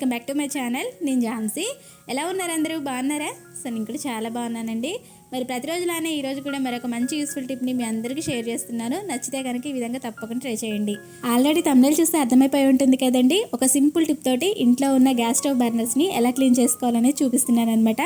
Welcome back to my channel. నేను ఝాన్సీ. ఎలా ఉన్నారు అందరూ? బాగున్నారా? సో నేను కూడా చాలా బాగున్నానండి. మరి ప్రతిరోజులానే ఈరోజు కూడా మరొక మంచి యూస్ఫుల్ టిప్ని మీ అందరికీ షేర్ చేస్తున్నాను. నచ్చితే కనుక ఈ విధంగా తప్పకుండా ట్రై చేయండి. ఆల్రెడీ తమిళ చూస్తే అర్థమైపోయి ఉంటుంది కదండి. ఒక సింపుల్ టిప్ తోటి ఇంట్లో ఉన్న గ్యాస్ స్టవ్ బర్నర్స్ని ఎలా క్లీన్ చేసుకోవాలనేది చూపిస్తున్నాను అనమాట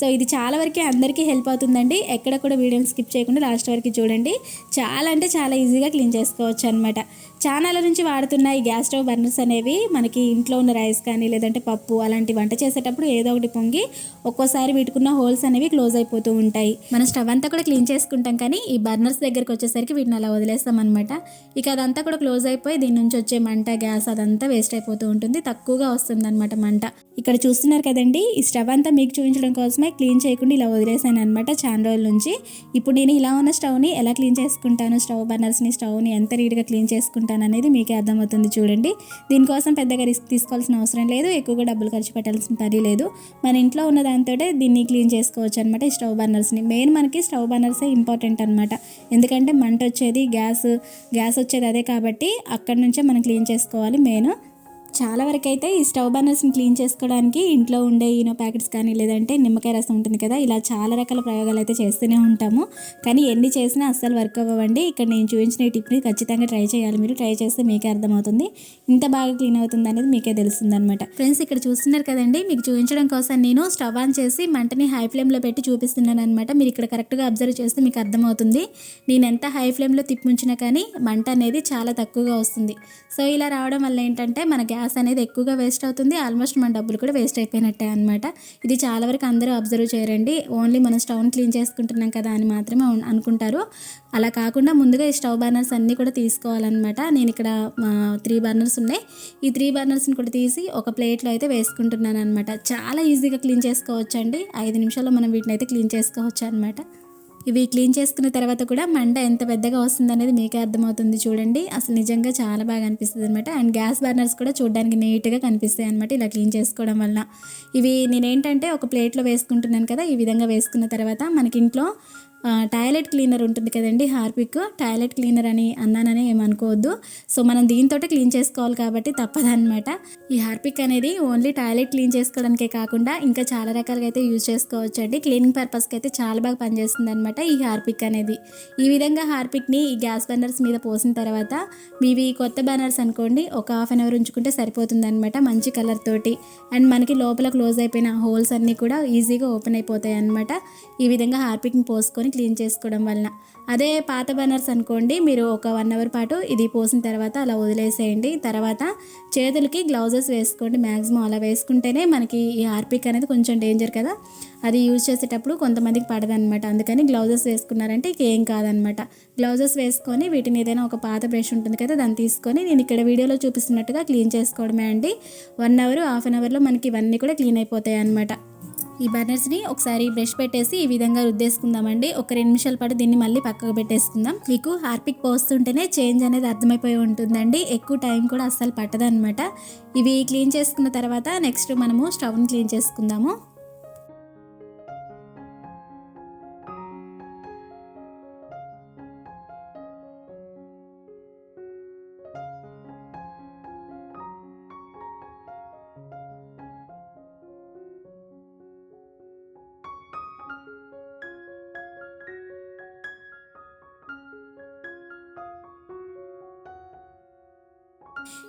సో ఇది చాలా వరకే అందరికీ హెల్ప్ అవుతుందండి. ఎక్కడ కూడా వీడియోని స్కిప్ చేయకుండా లాస్ట్ వరకు చూడండి. చాలా అంటే చాలా ఈజీగా క్లీన్ చేసుకోవచ్చు అనమాట చాలా నుంచి వాడుతున్న ఈ గ్యాస్ స్టవ్ బర్నర్స్ అనేవి. మనకి ఇంట్లో ఉన్న రైస్ కానీ లేదంటే పప్పు అలాంటి వంట చేసేటప్పుడు ఏదో ఒకటి పొంగి ఒక్కోసారి వీటికున్న హోల్స్ అనేవి క్లోజ్ అయిపోతూ ఉంటాయి. మన స్టవ్ అంతా కూడా క్లీన్ చేసుకుంటాం కానీ ఈ బర్నర్స్ దగ్గరికి వచ్చేసరికి వీటిని అలా వదిలేస్తాం అనమాట ఇక అదంతా కూడా క్లోజ్ అయిపోయి దీని నుంచి వచ్చే మంట గ్యాస్ అదంతా వేస్ట్ అయిపోతూ ఉంటుంది. తక్కువగా వస్తుంది అనమాట మంట. ఇక్కడ చూస్తున్నారు కదండి ఈ స్టవ్ అంతా మీకు చూపించడం కోసమే క్లీన్ చేయకుండా ఇలా వదిలేసాను అనమాట చాలా రోజుల నుంచి. ఇప్పుడు నేను ఇలా ఉన్న స్టవ్ని ఎలా క్లీన్ చేసుకుంటాను స్టవ్ బర్నర్స్ని స్టవ్ని ఎంత నీట్గా క్లీన్ చేసుకుంటాను అనేది మీకే అర్థమవుతుంది చూడండి. దీనికోసం పెద్దగా రిస్క్ తీసుకోవాల్సిన అవసరం లేదు ఎక్కువగా డబ్బులు ఖర్చు పెట్టాల్సిన పని లేదు. మన ఇంట్లో ఉన్న దాంతో దీన్ని క్లీన్ చేసుకోవచ్చు అనమాట ఈ స్టవ్ బర్నర్స్ని. మెయిన్ మనకి స్టవ్ బర్నర్సే ఇంపార్టెంట్ అనమాట ఎందుకంటే మంట వచ్చేది గ్యాస్ గ్యాస్ వచ్చేది అదే కాబట్టి అక్కడి నుంచే మనం క్లీన్ చేసుకోవాలి మెయిన్. చాలా వరకు అయితే ఈ స్టవ్ బర్నర్స్ని క్లీన్ చేసుకోవడానికి ఇంట్లో ఉండే ఈనో ప్యాకెట్స్ కానీ లేదంటే నిమ్మకాయ రసం ఉంటుంది కదా ఇలా చాలా రకాల ప్రయోగాలు అయితే చేస్తూనే ఉంటాము. కానీ ఎన్ని చేసినా అస్సలు వర్క్ అవ్వండి ఇక్కడ నేను చూపించిన ఈ టిప్ని ఖచ్చితంగా ట్రై చేయాలి. మీరు ట్రై చేస్తే మీకే అర్థమవుతుంది. ఇంత బాగా క్లీన్ అవుతుంది అనేది మీకే తెలుస్తుంది అనమాట ఫ్రెండ్స్ ఇక్కడ చూస్తున్నారు కదండి మీకు చూపించడం కోసం నేను స్టవ్ ఆన్ చేసి మంటని హై ఫ్లేమ్లో పెట్టి చూపిస్తున్నాను అనమాట మీరు ఇక్కడ కరెక్ట్గా అబ్జర్వ్ చేస్తే మీకు అర్థమవుతుంది. నేను ఎంత హై ఫ్లేమ్లో తిప్పుంచినా కానీ మంట అనేది చాలా తక్కువగా వస్తుంది. సో ఇలా రావడం వల్ల ఏంటంటే మన గ్యాస్ అనేది ఎక్కువగా వేస్ట్ అవుతుంది. ఆల్మోస్ట్ మన డబ్బులు కూడా వేస్ట్ అయిపోయినట్టే అనమాట ఇది చాలా వరకు అందరూ అబ్జర్వ్ చేయరండి. ఓన్లీ మనం స్టవ్ని క్లీన్ చేసుకుంటున్నాం కదా అని మాత్రమే అనుకుంటారు. అలా కాకుండా ముందుగా ఈ స్టవ్ బర్నర్స్ అన్నీ కూడా తీసుకోవాలన్నమాట. నేను ఇక్కడ త్రీ బర్నర్స్ ఉన్నాయి. ఈ త్రీ బర్నర్స్ని కూడా తీసి ఒక ప్లేట్లో అయితే వేసుకుంటున్నాను అనమాట చాలా ఈజీగా క్లీన్ చేసుకోవచ్చండి. ఐదు నిమిషాల్లో మనం వీటిని అయితే క్లీన్ చేసుకోవచ్చు అనమాట ఇవి క్లీన్ చేసుకున్న తర్వాత కూడా మంట ఎంత పెద్దగా వస్తుంది అనేది మీకే అర్థమవుతుంది చూడండి. అసలు నిజంగా చాలా బాగా అనిపిస్తుంది అనమాట అండ్ గ్యాస్ బర్నర్స్ కూడా చూడడానికి నీట్గా కనిపిస్తాయి అనమాట ఇలా క్లీన్ చేసుకోవడం వల్ల ఇవి నేనేంటంటే ఒక ప్లేట్లో వేసుకుంటున్నాను కదా ఈ విధంగా వేసుకున్న తర్వాత మనకి ఇంట్లో టాయిలెట్ క్లీనర్ ఉంటుంది కదండి హార్పిక్. టాయిలెట్ క్లీనర్ అని అన్నానని ఏమనుకోవద్దు. సో మనం దీంతో క్లీన్ చేసుకోవాలి కాబట్టి తప్పదనమాట ఈ హార్పిక్ అనేది ఓన్లీ టాయిలెట్ క్లీన్ చేసుకోవడానికే కాకుండా ఇంకా చాలా రకాలుగా అయితే యూజ్ చేసుకోవచ్చు అండి క్లీనింగ్ పర్పస్కి అయితే చాలా బాగా పనిచేస్తుంది అనమాట ఈ హార్పిక్ అనేది. ఈ విధంగా హార్పిక్ని ఈ గ్యాస్ బర్నర్స్ మీద పోసిన తర్వాత మీవి కొత్త బర్నర్స్ అనుకోండి ఒక హాఫ్ అన్ అవర్ ఉంచుకుంటే సరిపోతుంది అనమాట మంచి కలర్ తోటి. అండ్ మనకి లోపల క్లోజ్ అయిపోయిన హోల్స్ అన్నీ కూడా ఈజీగా ఓపెన్ అయిపోతాయి అనమాట ఈ విధంగా హార్పిక్ని పోసుకొని క్లీన్ చేసుకోవడం వలన. అదే పాత బనర్స్ అనుకోండి మీరు ఒక వన్ అవర్ పాటు ఇది పోసిన తర్వాత అలా వదిలేసేయండి. తర్వాత చేతులకి గ్లౌజెస్ వేసుకోండి మ్యాక్సిమం అలా వేసుకుంటేనే మనకి ఈ హార్పిక్ అనేది కొంచెం డేంజర్ కదా. అది యూజ్ చేసేటప్పుడు కొంతమందికి పడదనమాట అందుకని గ్లౌజెస్ వేసుకున్నారంటే ఇక ఏం కాదనమాట గ్లౌజెస్ వేసుకొని వీటిని ఏదైనా ఒక పాత బ్రష్ ఉంటుంది కదా దాన్ని తీసుకొని నేను ఇక్కడ వీడియోలో చూపిస్తున్నట్టుగా క్లీన్ చేసుకోవడమే అండి. వన్ అవర్ హాఫ్ అన్ అవర్లో మనకి ఇవన్నీ కూడా క్లీన్ అయిపోతాయి అనమాట ఈ బర్నర్స్ని ఒకసారి బ్రష్ పెట్టేసి ఈ విధంగా రుద్దేసుకుందామండి. ఒక రెండు నిమిషాల పాటు దీన్ని మళ్ళీ పక్కకు పెట్టేసుకుందాం. మీకు హార్పిక్ పోస్తుంటేనే చేంజ్ అనేది అర్థమైపోయి ఉంటుందండి. ఎక్కువ టైం కూడా అస్సలు పట్టదనమాట ఇవి క్లీన్ చేసుకున్న తర్వాత నెక్స్ట్ మనము స్టవ్ని క్లీన్ చేసుకుందాము.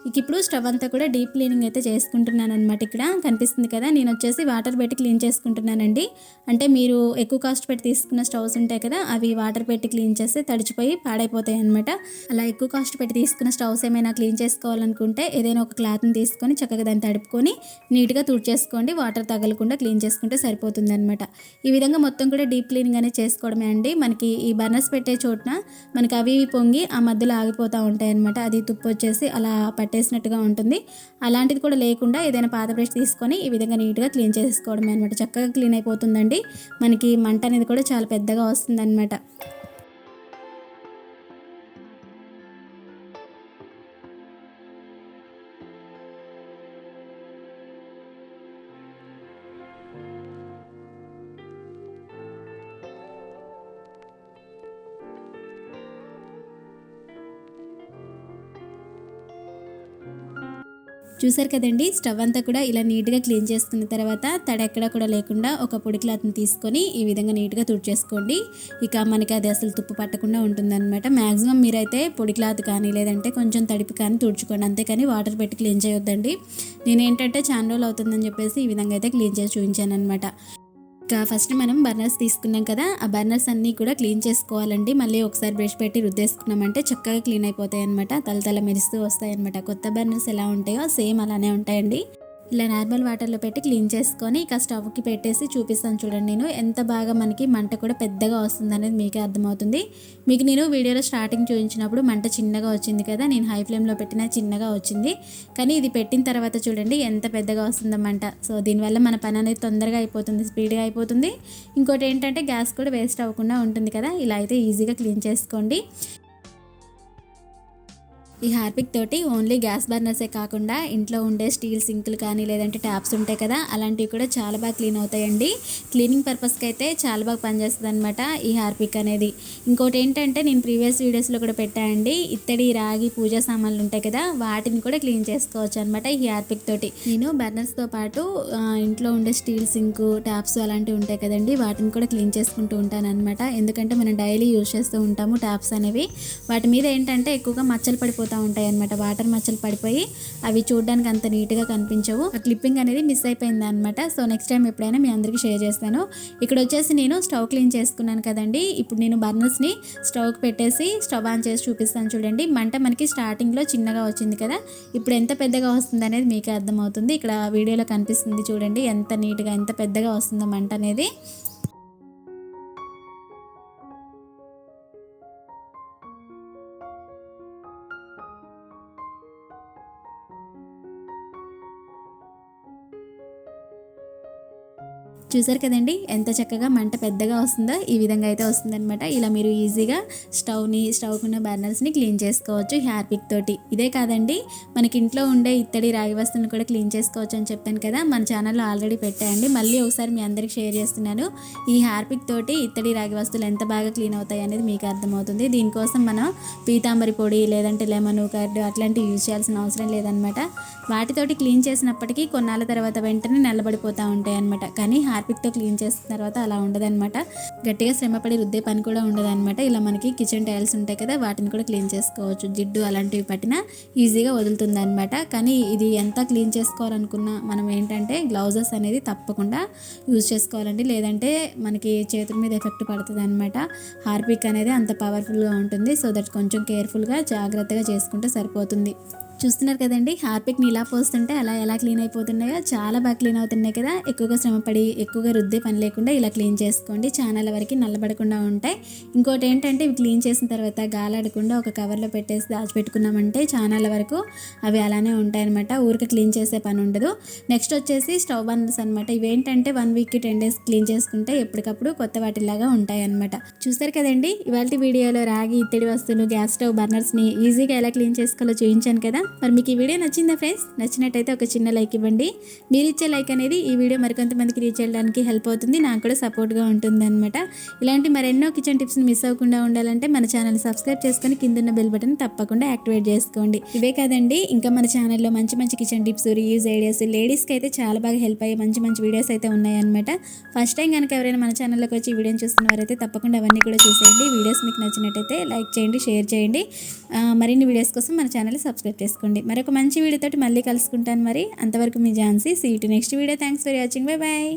ఇక ఇప్పుడు స్టవ్ అంతా కూడా డీప్ క్లీనింగ్ అయితే చేసుకుంటున్నాను అనమాట ఇక్కడ. కనిపిస్తుంది కదా నేను వచ్చేసి వాటర్ పెట్టి క్లీన్ చేసుకుంటున్నానండి. అంటే మీరు ఎక్కువ కాస్ట్ పెట్టి తీసుకున్న స్టవ్స్ ఉంటాయి కదా అవి వాటర్ పెట్టి క్లీన్ చేస్తే తడిచిపోయి పాడైపోతాయి అనమాట అలా ఎక్కువ కాస్ట్ పెట్టి తీసుకున్న స్టవ్స్ ఏమైనా క్లీన్ చేసుకోవాలనుకుంటే ఏదైనా ఒక క్లాత్ని తీసుకొని చక్కగా దాన్ని తడుపుకొని నీట్గా తుడిచేసుకోండి వాటర్ తగలకుండా క్లీన్ చేసుకుంటే సరిపోతుంది అనమాట ఈ విధంగా మొత్తం కూడా డీప్ క్లీనింగ్ అనేది చేసుకోవడమే అండి. మనకి ఈ బర్నర్స్ పెట్టే చోటున మనకి అవి ఇవి పొంగి ఆ మధ్యలో ఆగిపోతూ ఉంటాయి అనమాట అది తుప్పు వచ్చేసి అలా పట్టేసినట్టుగా ఉంటుంది. అలాంటిది కూడా లేకుండా ఏదైనా పాత బ్రష్ తీసుకొని ఈ విధంగా నీట్గా క్లీన్ చేసుకోవడమే అనమాట చక్కగా క్లీన్ అయిపోతుందండి. మనకి మంట అనేది కూడా చాలా పెద్దగా వస్తుంది చూసారు కదండి స్టవ్ అంతా కూడా ఇలా నీట్గా క్లీన్ చేసుకున్న తర్వాత తడెక్కడ ఎక్కడ కూడా లేకుండా ఒక పొడి క్లాత్ని తీసుకొని ఈ విధంగా నీట్గా తుడిచేసుకోండి. ఇక మనకి అది అసలు తుప్పు పట్టకుండా ఉంటుందన్నమాట. మ్యాక్సిమం మీరైతే పొడి క్లాత్ కానీ లేదంటే కొంచెం తడిపి కానీ తుడుచుకోండి. అంతేకాని వాటర్ పెట్టి క్లీన్ చేయొద్దండి. నేనేంటంటే చాలా రోజులు అవుతుందని చెప్పేసి ఈ విధంగా అయితే క్లీన్ చేసి చూపించాను అనమాట ఫస్ట్ మనం బర్నర్స్ తీసుకున్నాం కదా ఆ బర్నర్స్ అన్నీ కూడా క్లీన్ చేసుకోవాలండి. మళ్ళీ ఒకసారి బ్రష్ పెట్టి రుద్దేసుకున్నామంటే చక్కగా క్లీన్ అయిపోతాయి అనమాట తల మెరుస్తూ వస్తాయి అనమాట కొత్త బర్నర్స్ ఎలా ఉంటాయో సేమ్ అలానే ఉంటాయండి. ఇలా నార్మల్ వాటర్లో పెట్టి క్లీన్ చేసుకొని ఇక స్టవ్కి పెట్టేసి చూపిస్తాను చూడండి నేను. ఎంత బాగా మనకి మంట కూడా పెద్దగా వస్తుంది అనేది మీకే అర్థమవుతుంది. మీకు నేను వీడియోలో స్టార్టింగ్ చూపించినప్పుడు మంట చిన్నగా వచ్చింది కదా నేను హై ఫ్లేమ్లో పెట్టిన చిన్నగా వచ్చింది. కానీ ఇది పెట్టిన తర్వాత చూడండి ఎంత పెద్దగా వస్తుందో మంట. సో దీనివల్ల మన పని అనేది తొందరగా అయిపోతుంది స్పీడ్గా అయిపోతుంది. ఇంకోటి ఏంటంటే గ్యాస్ కూడా వేస్ట్ అవ్వకుండా ఉంటుంది కదా ఇలా అయితే ఈజీగా క్లీన్ చేసుకోండి. ఈ హార్పిక్ తోటి ఓన్లీ గ్యాస్ బర్నర్సే కాకుండా ఇంట్లో ఉండే స్టీల్ సింకులు కానీ లేదంటే ట్యాప్స్ ఉంటాయి కదా అలాంటివి కూడా చాలా బాగా క్లీన్ అవుతాయండి. క్లీనింగ్ పర్పస్కి అయితే చాలా బాగా పనిచేస్తుంది అనమాట ఈ హార్పిక్ అనేది. ఇంకోటి ఏంటంటే నేను ప్రీవియస్ వీడియోస్లో కూడా పెట్టానండి ఇత్తడి రాగి పూజా సామాన్లు ఉంటాయి కదా వాటిని కూడా క్లీన్ చేసుకోవచ్చు అనమాట ఈ హార్పిక్ తోటి. నేను బర్నర్స్తో పాటు ఇంట్లో ఉండే స్టీల్ సింక్ ట్యాప్స్ అలాంటివి ఉంటాయి కదండి వాటిని కూడా క్లీన్ చేసుకుంటూ ఉంటాను అనమాట ఎందుకంటే మనం డైలీ యూజ్ చేస్తూ ఉంటాము ట్యాప్స్ అనేవి. వాటి మీద ఏంటంటే ఎక్కువగా మచ్చలు పడిపోతాయి పడిపోతూ ఉంటాయి అనమాట వాటర్ మచ్చలు పడిపోయి అవి చూడడానికి అంత నీట్గా కనిపించవు. ఆ క్లిప్పింగ్ అనేది మిస్ అయిపోయింది అనమాట సో నెక్స్ట్ టైం ఎప్పుడైనా మీ అందరికీ షేర్ చేస్తాను. ఇక్కడ వచ్చేసి నేను స్టవ్ క్లీన్ చేసుకున్నాను కదండి. ఇప్పుడు నేను బర్నర్స్ని స్టవ్కి పెట్టేసి స్టవ్ ఆన్ చేసి చూపిస్తాను చూడండి. మంట మనకి స్టార్టింగ్లో చిన్నగా వచ్చింది కదా. ఇప్పుడు ఎంత పెద్దగా వస్తుంది అనేది మీకే అర్థమవుతుంది. ఇక్కడ వీడియోలో కనిపిస్తుంది చూడండి. ఎంత నీట్గా ఎంత పెద్దగా వస్తుందో మంట అనేది. చూసారు కదండి? ఎంత చక్కగా మంట పెద్దగా వస్తుందో ఈ విధంగా అయితే వస్తుందన్నమాట. ఇలా మీరు ఈజీగా స్టవ్ని స్టవ్కున్న బర్నర్స్ని క్లీన్ చేసుకోవచ్చు హ్యార్పిక్ తోటి. ఇదే కాదండి మనకి ఇంట్లో ఉండే ఇత్తడి రాగి వస్తువులను కూడా క్లీన్ చేసుకోవచ్చు అని చెప్పాను కదా మన ఛానల్లో ఆల్రెడీ పెట్టాయండి. మళ్ళీ ఒకసారి మీ అందరికి షేర్ చేస్తున్నాను ఈ హ్యార్పిక్ తోటి ఇత్తడి రాగి వస్తువులు ఎంత బాగా క్లీన్ అవుతాయి అనేది మీకు అర్థమవుతుంది. దీనికోసం మనం పీతాంబరి పొడి లేదంటే లెమన్ కర్డ్ అట్లాంటివి యూజ్ చేయాల్సిన అవసరం లేదనమాట వాటితోటి క్లీన్ చేసినప్పటికీ కొన్నాళ్ళ తర్వాత వెంటనే నల్లబడిపోతూ ఉంటాయి అనమాట కానీ హార్పిక్తో క్లీన్ చేసిన తర్వాత అలా ఉండదన్నమాట. గట్టిగా శ్రమపడి రుద్దే పని కూడా ఉండదన్నమాట. ఇలా మనకి కిచెన్ టైల్స్ ఉంటాయి కదా వాటిని కూడా క్లీన్ చేసుకోవచ్చు. జిడ్డు అలాంటివి పట్టినా ఈజీగా వదులుతుంది అనమాట కానీ ఇది ఎంత క్లీన్ చేసుకోవాలనుకున్నా మనం ఏంటంటే గ్లౌజెస్ అనేది తప్పకుండా యూజ్ చేసుకోవాలండి. లేదంటే మనకి చేతుల మీద ఎఫెక్ట్ పడుతుంది అనమాట హార్పిక్ అనేది అంత పవర్ఫుల్గా ఉంటుంది. సో దట్ కొంచెం కేర్ఫుల్గా జాగ్రత్తగా చేసుకుంటే సరిపోతుంది. చూస్తున్నారు కదండి. హార్పిక్ని ఇలా పోస్తుంటే అలా ఎలా క్లీన్ అయిపోతున్నాయో చాలా బాగా క్లీన్ అవుతున్నాయి కదా. ఎక్కువగా శ్రమపడి ఎక్కువగా రుద్దే పని లేకుండా ఇలా క్లీన్ చేసుకోండి. చాలా వరకు నల్లబడకుండా ఉంటాయి. ఇంకోటి ఏంటంటే ఇవి క్లీన్ చేసిన తర్వాత గాలాడకుండా ఒక కవర్లో పెట్టేసి దాచిపెట్టుకున్నామంటే చాలా వరకు అవి అలానే ఉంటాయన్నమాట. ఊరికి క్లీన్ చేసే పని ఉండదు. నెక్స్ట్ వచ్చేసి స్టవ్ బర్నర్స్ అనమాట ఇవేంటంటే one week ten days clean చేసుకుంటే ఎప్పటికప్పుడు కొత్త వాటిలాగా ఉంటాయి అనమాట చూస్తారు కదండి ఇవాళ వీడియోలో రాగి ఇత్తడి వస్తువులు గ్యాస్ స్టవ్ బర్నర్స్ని ఈజీగా ఎలా క్లీన్ చేసుకోవాలో చూపించాను కదా. మరి మీకు ఈ వీడియో నచ్చిందా ఫ్రెండ్స్? నచ్చినట్టయితే ఒక చిన్న లైక్ ఇవ్వండి. మీరు ఇచ్చే లైక్ అనేది ఈ వీడియో మరికొంతమందికి రీచ్ చేయడానికి హెల్ప్ అవుతుంది. నాకు కూడా సపోర్ట్గా ఉంటుంది అనమాట ఇలాంటి మరెన్నో కిచెన్ టిప్స్ని మిస్ అవ్వకుండా ఉండాలంటే మన ఛానల్ సబ్స్క్రైబ్ చేసుకొని కింద బెల్ బటన్ తప్పకుండా యాక్టివేట్ చేసుకోండి. ఇవే కాదండి ఇంకా మన ఛానల్లో మంచి మంచి కిచెన్ టిప్స్ రివ్యూస్ ఐడియాస్ లేడీస్కి అయితే చాలా బాగా హెల్ప్ అయ్యే మంచి మంచి వీడియోస్ అయితే ఉన్నాయన్నమాట. ఫస్ట్ టైం కనుక ఎవరైనా మన ఛానల్లోకి వచ్చి వీడియోని చూస్తున్నవారైతే తప్పకుండా అవన్నీ కూడా చూసేయండి. వీడియోస్ మీకు నచ్చినట్టయితే లైక్ చేయండి షేర్ చేయండి. మరిన్ని వీడియోస్ కోసం మన ఛానల్ సబ్స్క్రైబ్ చేసుకోండి. చేసుకోండి. మరొక మంచి వీడియోతో మళ్ళీ కలుసుకుంటాను మరి. అంతవరకు మీ Jhansi see to next video. Thanks for watching. Bye bye.